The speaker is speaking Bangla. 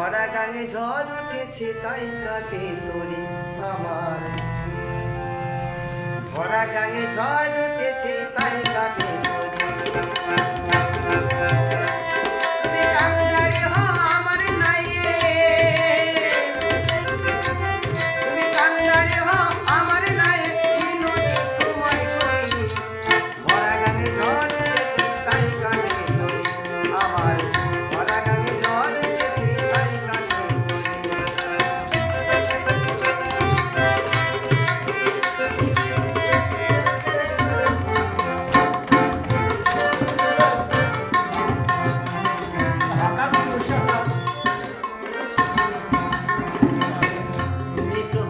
ভরা গাঙে ঝড় উঠেছে তাই কাকে তরি আমার? ভরা গাঙে ঝড় উঠেছে Little.